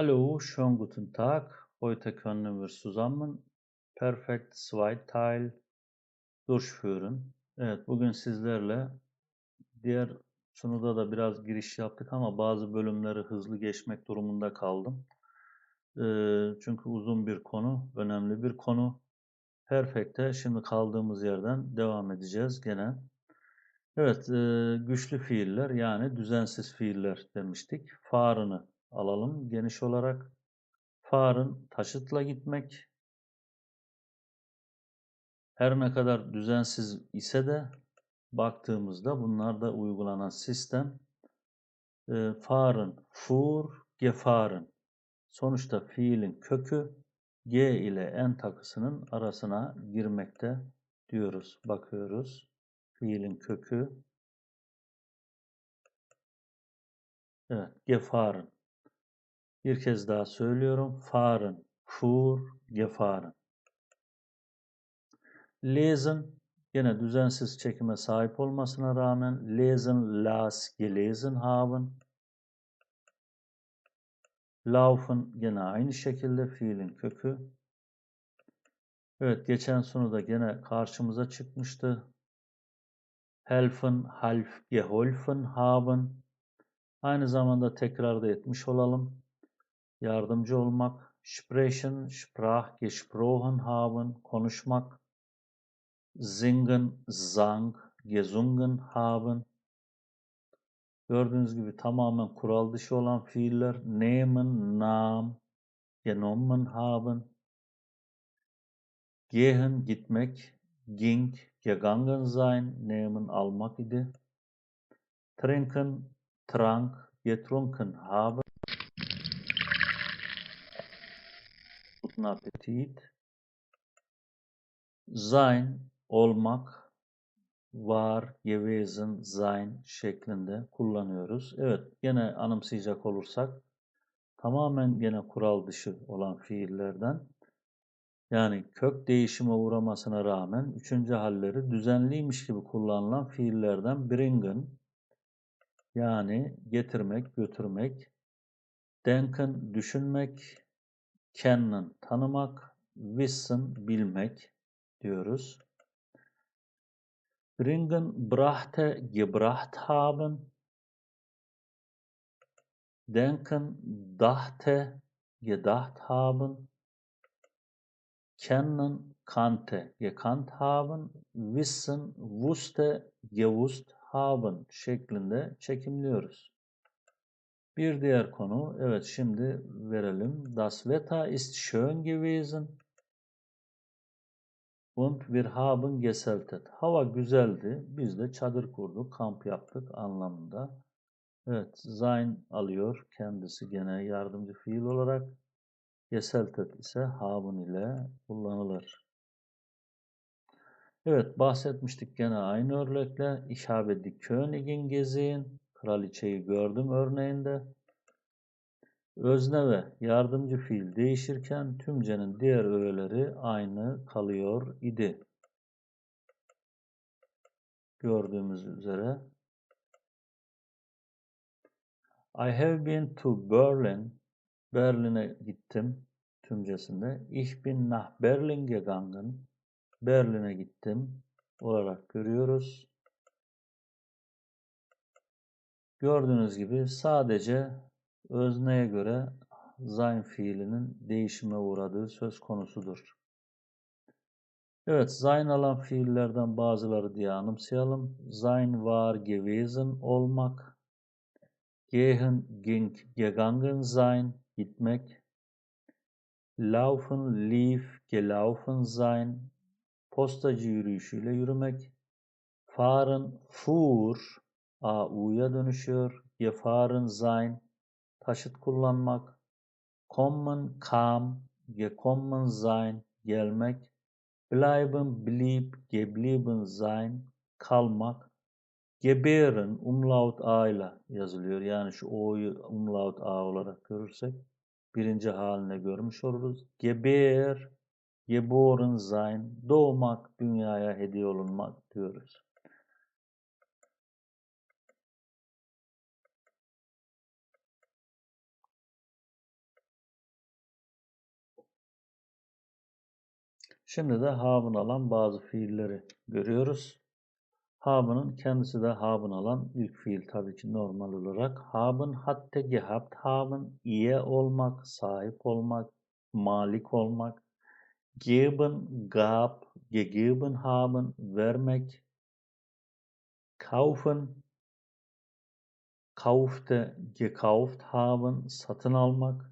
Hallo, schönen guten Tag. Heute können wir zusammen Perfect Zweiteil durchführen. Evet, bugün sizlerle diğer sunuda da biraz giriş yaptık ama bazı bölümleri hızlı geçmek durumunda kaldım. Ee, çünkü uzun bir konu, önemli bir konu. Perfect'te şimdi kaldığımız yerden devam edeceğiz gene. Evet, e, güçlü fiiller yani düzensiz fiiller demiştik. Farını alalım geniş olarak. Farın taşıtla gitmek her ne kadar düzensiz ise de baktığımızda bunlarda uygulanan sistem e, farın, fur, gefarın. Sonuçta fiilin kökü G ile en takısının arasına girmekte diyoruz. Bakıyoruz. Fiilin kökü evet, gefarın. Bir kez daha söylüyorum. Fahren, fuhr, gefahren. Lesen, yine düzensiz çekime sahip olmasına rağmen lesen, las, gelesen haben. Laufen yine aynı şekilde fiilin kökü. Evet geçen da gene karşımıza çıkmıştı. Helfen, half, geholfen haben. Aynı zamanda tekrar da etmiş olalım yardımcı olmak, sprechen, sprach, gesprochen haben, konuşmak, singen, sang, gesungen haben. Gördüğünüz gibi tamamen kural dışı olan fiiller nehmen, nahm, genommen haben. Gehen, gitmek, ging, gegangen sein, nehmen, almak idi. Trinken, trank, getrunken haben. Guten Appetit. Sein, olmak, var, gewesen, sein şeklinde kullanıyoruz. Evet, gene anımsayacak olursak tamamen gene kural dışı olan fiillerden yani kök değişime uğramasına rağmen üçüncü halleri düzenliymiş gibi kullanılan fiillerden bringen yani getirmek, götürmek, denken, düşünmek, kennen tanımak, wissen bilmek diyoruz. Bringen, brachte, gebracht haben. Denken, dachte, gedacht haben. Kennen, kannte, gekannt haben. Wissen, wusste, gewusst haben şeklinde çekimliyoruz. Bir diğer konu, evet şimdi verelim. Das Wetter ist schön gewesen und wir haben geseltet. Hava güzeldi. Biz de çadır kurduk, kamp yaptık anlamında. Evet, sein alıyor kendisi gene yardımcı fiil olarak. Geseltet ise haben ile kullanılır. Evet, bahsetmiştik gene aynı örnekle. Ich habe die Königin gesehen. Kraliçeyi gördüm örneğinde. Özne ve yardımcı fiil değişirken tümcenin diğer öğeleri aynı kalıyor idi. Gördüğümüz üzere. I have been to Berlin. Berlin'e gittim tümcesinde. Ich bin nach Berlin gegangen. Berlin'e gittim olarak görüyoruz. Gördüğünüz gibi sadece özneye göre sein fiilinin değişime uğradığı söz konusudur. Evet, sein alan fiillerden bazıları diye anımsayalım. Sein var, gewesen olmak. Gehen, ging, gegangen sein, gitmek. Laufen, lief, gelaufen sein, postacı yürüyüşüyle yürümek. Fahren, fuhr, AU'ya dönüşüyor. Gefahren sein, taşıt kullanmak. Kommen, kam, gekommen sein, gelmek. Bleiben, blieb, geblieben sein, kalmak. Gebären, umlaut A ile yazılıyor. Yani şu O'yu umlaut A olarak görürsek birinci haline görmüş oluruz. Gebär, geboren sein, doğmak, dünyaya hediye olunmak diyoruz. Şimdi de haben alan bazı fiilleri görüyoruz. Haben'ın kendisi de haben alan ilk fiil tabii ki normal olarak. Haben hatte gehabt haben iyi olmak, sahip olmak, malik olmak. Geben, gab, gegeben haben, vermek. Kaufen, kaufte, gekauft haben, satın almak.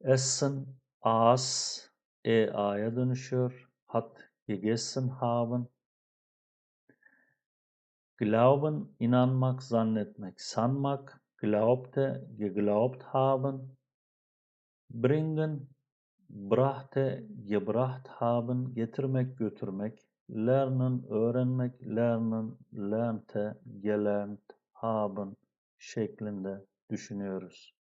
Essen, as, e a'ya dönüşüyor. Hat, gegessen haben. Glauben, inanmak, zannetmek, sanmak. Glaubte, geglaubt haben. Bringen, brachte, gebracht haben, getirmek, götürmek. Lernen, öğrenmek, lernen, lernte, gelernt, haben şeklinde düşünüyoruz.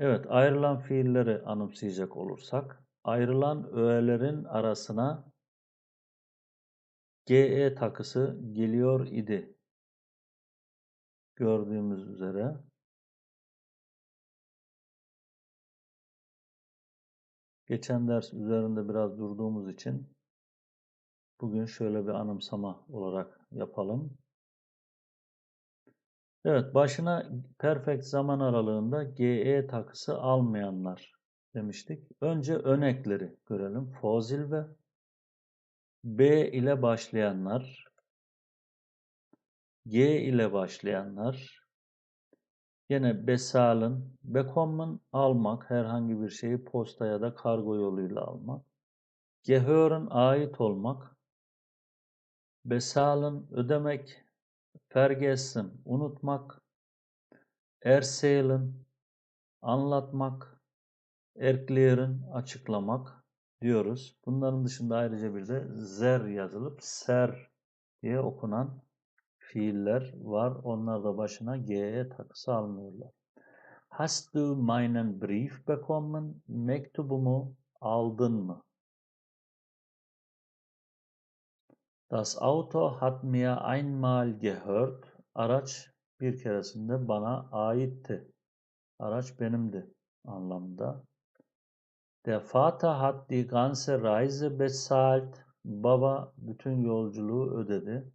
Evet, ayrılan fiilleri anımsayacak olursak, ayrılan öğelerin arasına GE takısı geliyor idi. Gördüğümüz üzere. Geçen ders üzerinde biraz durduğumuz için bugün şöyle bir anımsama olarak yapalım. Evet, başına perfect zaman aralığında GE takısı almayanlar demiştik. Önce örnekleri görelim. Fozil ve B ile başlayanlar, G ile başlayanlar, yine besalın, bekommen almak, herhangi bir şeyi posta ya da kargo yoluyla almak, gehören ait olmak, besalın ödemek, vergessen unutmak, erzählen anlatmak, erklären açıklamak diyoruz. Bunların dışında ayrıca bir de zer yazılıp ser diye okunan fiiller var. Onlar da başına G'ye takısı almıyorlar. Hast du meinen Brief bekommen? Mektubumu aldın mı? Das Auto hat mir einmal gehört. Araç bir keresinde bana aitti. Araç benimdi anlamda. Der Vater hat die ganze Reise bezahlt. Baba bütün yolculuğu ödedi.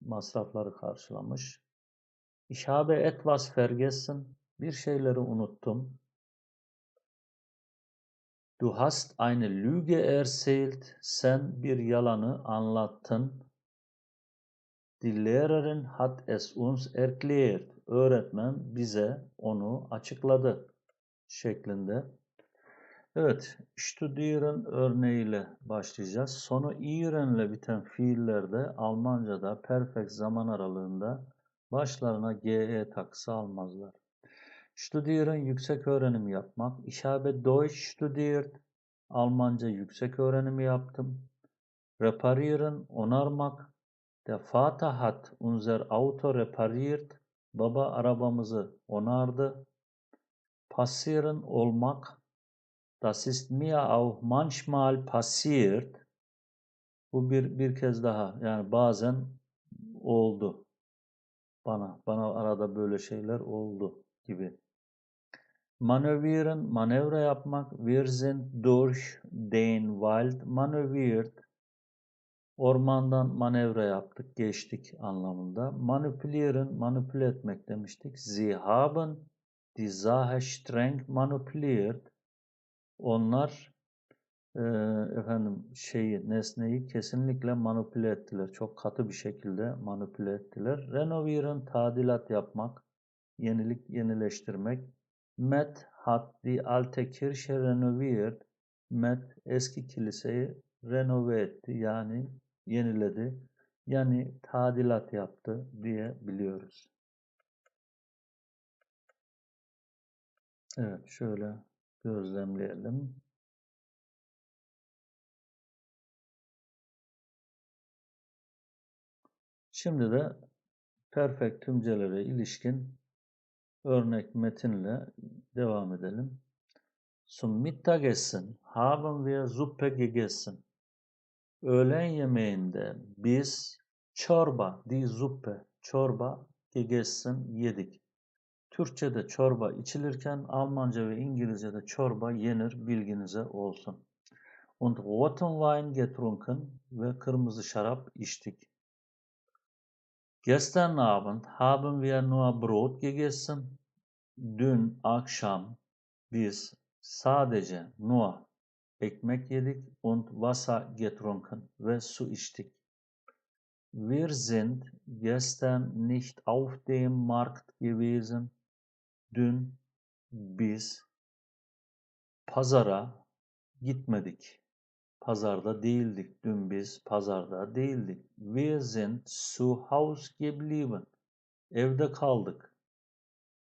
Masrafları karşılamış. Ich habe etwas vergessen. Bir şeyleri unuttum. Du hast eine Lüge erzählt. Sen bir yalanı anlattın. Die Lehrerin hat es uns erklärt. Öğretmen bize onu açıkladı şeklinde. Evet, studieren örneğiyle başlayacağız. Sonu irenle biten fiillerde Almanca'da perfect zaman aralığında başlarına ge takısı almazlar. Studieren yüksek öğrenim yapmak. Ich habe Deutsch studiert. Almanca yüksek öğrenimi yaptım. Reparieren onarmak. Der Vater hat unser Auto repariert. Baba arabamızı onardı. Passieren olmak. Das ist mir auch manchmal passiert. Bu bir, bir kez daha yani bazen oldu bana. Bana arada böyle şeyler oldu gibi. Manövrieren, manevra yapmak. Wir sind durch den Wald manövriert. Ormandan manevra yaptık, geçtik anlamında. Manipulieren, manipüle etmek demiştik. Sie haben die Sache streng manipuliert. Onlar e, efendim şeyi, nesneyi kesinlikle manipüle ettiler. Çok katı bir şekilde manipüle ettiler. Renovieren, tadilat yapmak, yenilik, yenileştirmek. Met hat die alte Kirche renoviert. Met eski kiliseyi renove etti yani yeniledi. Yani tadilat yaptı diye biliyoruz. Evet şöyle gözlemleyelim. Şimdi de perfect tümcelere ilişkin örnek metinle devam edelim. Zum Mittagessen haben wir Suppe gegessen. Öğlen yemeğinde biz çorba, die Suppe, çorba gegessen yedik. Türkçe'de çorba içilirken Almanca ve İngilizce'de çorba yenir bilginize olsun. Und roten Wein getrunken ve kırmızı şarap içtik. Gestern Abend haben wir nur Brot gegessen. Dün akşam biz sadece nur ekmek yedik und Wasser getrunken ve su içtik. Wir sind gestern nicht auf dem Markt gewesen. Dün biz pazara gitmedik. Pazarda değildik. Dün biz pazarda değildik. Wir sind zu Haus geblieben. Evde kaldık.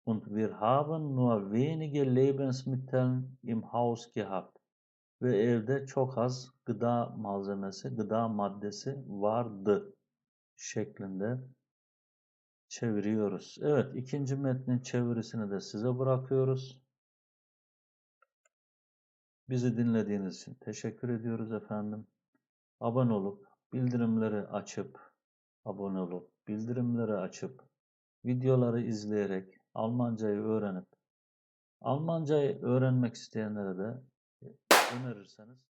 Und wir haben nur wenige Lebensmittel im Haus gehabt. Ve evde çok az gıda malzemesi, gıda maddesi vardı şeklinde çeviriyoruz. Evet, ikinci metnin çevirisini de size bırakıyoruz. Bizi dinlediğiniz için teşekkür ediyoruz efendim. Abone olup, bildirimleri açıp, abone olup, bildirimleri açıp, videoları izleyerek Almancayı öğrenip, Almancayı öğrenmek isteyenlere de önerirseniz